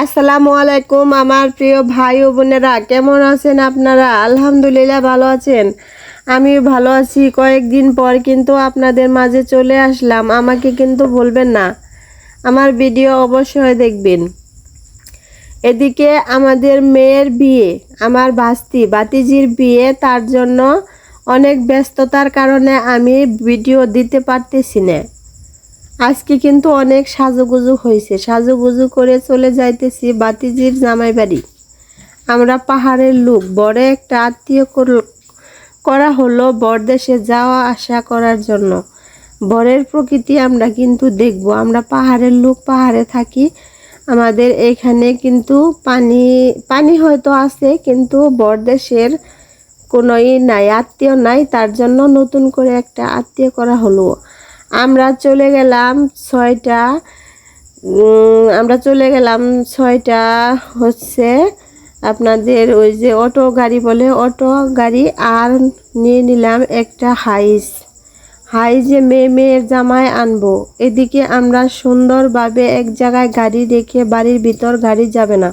আসসালামু আলাইকুম, আমার প্রিয় ভাই ও বোনেরা। কেমন আছেন আপনারা? আলহামদুলিল্লাহ ভালো আছেন। আমি ভালো আছি। কয়েকদিন পর কিন্তু আপনাদের মাঝে চলে আসলাম। আমাকে কিন্তু বলবেন না। আমার ভিডিও অবশ্যই দেখবেন। এদিকে আমাদের মেয়ের বিয়ে, আমার বাস্তি বাতিজির বিয়ে, তার জন্য অনেক ব্যস্ততার কারণে আমি ভিডিও দিতে পারতেছি না। আজকে কিন্তু অনেক সাজুগুজু হয়েছে। সাজুগুজু করে চলে যাইতেছি বাতিজির জামাই বাড়ি। আমরা পাহাড়ের লোক, বড় একটা আত্মীয় করা হলো বরদেশে যাওয়া আসা করার জন্য। বরের প্রকৃতি আমরা কিন্তু দেখব। আমরা পাহাড়ের লোক, পাহাড়ে থাকি। আমাদের এখানে কিন্তু পানি পানি হয়তো আছে, কিন্তু বরদেশের কোনো ই নাই, আত্মীয় নাই, তার জন্য নতুন করে একটা আত্মীয় করা হলো। আমরা চলে গেলাম ছয়টা আমরা চলে গেলাম ছয়টা হচ্ছে আপনাদের ওই যে অটো গাড়ি বলে, অটো গাড়ি আর নিয়ে নিলাম একটা হাইস। হাইজে মেয়ে মেয়ের জামাই আনব। এদিকে আমরা সুন্দরভাবে এক জায়গায় গাড়ি রেখে বাড়ির ভিতর গাড়ি যাবে না।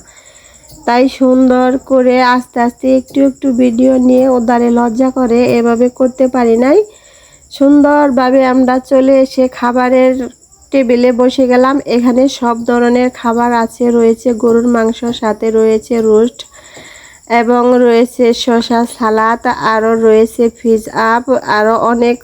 তাই সুন্দর করে আস্তে আস্তে একটু একটু ভিডিও নিয়ে ওদারে লজ্জা করে এভাবে করতে পারি নাই। সুন্দরভাবে আমরা চলে এসে খাবারের টেবিলে বসে গেলাম। এখানে সব ধরনের খাবার আছে, রয়েছে গরুর মাংস, সাথে রয়েছে রোস্ট এবং রয়েছে শশা সালাদ, আরও রয়েছে ফিজ আপ, আরও অনেক